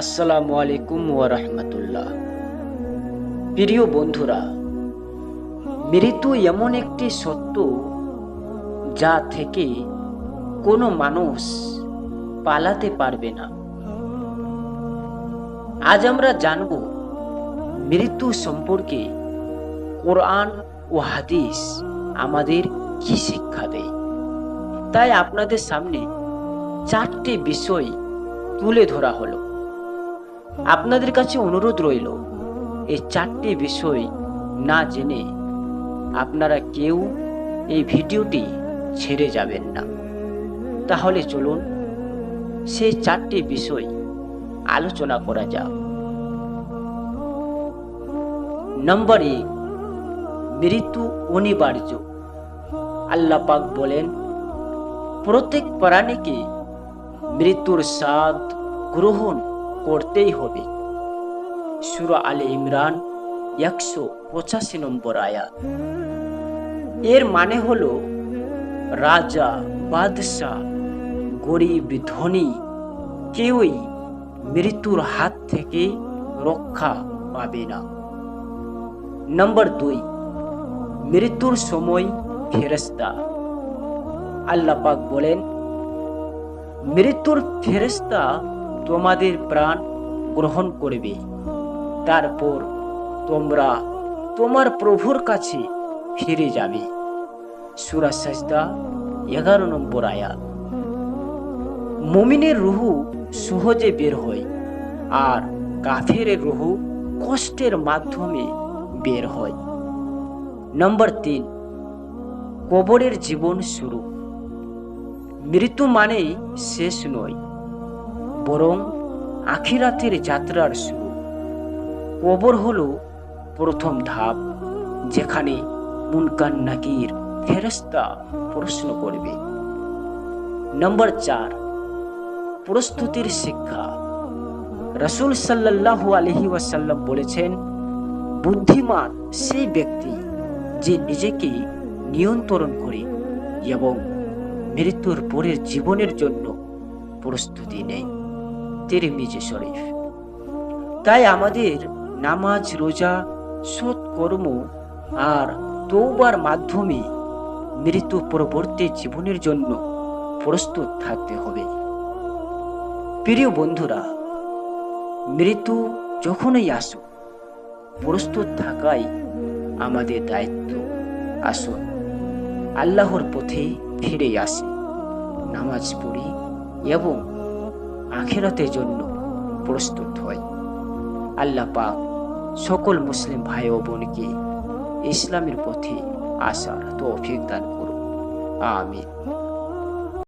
আসসালামু আলাইকুম ওয়ারহমতুল্লাহ প্রিয় বন্ধুরা, মৃত্যু এমন একটি সত্য যা থেকে কোনো মানুষ পালাতে পারবে না। আজ আমরা জানব মৃত্যু সম্পর্কে কোরআন ও হাদিস আমাদের কি শিক্ষা দেয়। তাই আপনাদের সামনে চারটি বিষয় তুলে ধরা হলো। আপনাদের কাছে অনুরোধ রইল, এই চারটি বিষয় না জেনে আপনারা কেউ এই ভিডিওটি ছেড়ে যাবেন না। তাহলে চলুন, সেই চারটি বিষয় আলোচনা করা যাক। নম্বর এক, মৃত্যু অনিবার্য। আল্লাহ পাক বলেন, প্রত্যেক প্রাণীকে মৃত্যুর স্বাদ গ্রহণ করতেই হবে। সুরা আলে ইমরান একশো পঁচাশি নম্বর আয়াত। এর মানে হলো, রাজা, বাদশাহ, গরিব, ধনী কেউই মৃত্যুর হাত থেকে রক্ষা পাবে না। নম্বর দুই, মৃত্যুর সময় ফেরেস্তা আল্লাহ পাক বলেন, মৃত্যুর ফেরেস্তা তোমাদের প্রাণ গ্রহণ করবে। তারপর তোমরা তোমার প্রভুর কাছে ফিরে যাবে। সুরা সাজদা এগারো নম্বর আয়াত। মমিনের রুহু সহজে বের হয় আর কাফের রুহু কষ্টের মাধ্যমে বের হয়। নম্বর তিন, কবরের জীবন শুরু। মৃত্যু মানেই শেষ নয়। বরং আখিরাতের যাত্রার শুরু। কবর হল প্রথম ধাপ, যেখানে মুনকান নাকির ফেরস্তা প্রশ্ন করবে। নম্বর চার, প্রস্তুতির শিক্ষা। রসুল সাল্লাল্লাহু আলহি ওয়াসাল্লাম বলেছেন, বুদ্ধিমান সেই ব্যক্তি যে নিজেকে নিয়ন্ত্রণ করে এবং মৃত্যুর পরের জীবনের জন্য প্রস্তুতি নেই তিরমিজি শরীফ। তাই আমাদের নামাজ, রোজা, সৎ কর্ম আর তৌবার মাধ্যমে মৃত্যু পরবর্তী জীবনের জন্য প্রস্তুত থাকতে হবে। প্রিয় বন্ধুরা, মৃত্যু যখনই আসুক, প্রস্তুত থাকাই আমাদের দায়িত্ব। আসুন, আল্লাহর পথে ফিরে আসি। নামাজ পড়ি এবং আখেরাতের জন্য প্রস্তুত হই। আল্লাহ পাক সকল মুসলিম ভাই ও বোনকে ইসলামের পথে আসার তৌফিক দান করুন। আমিন।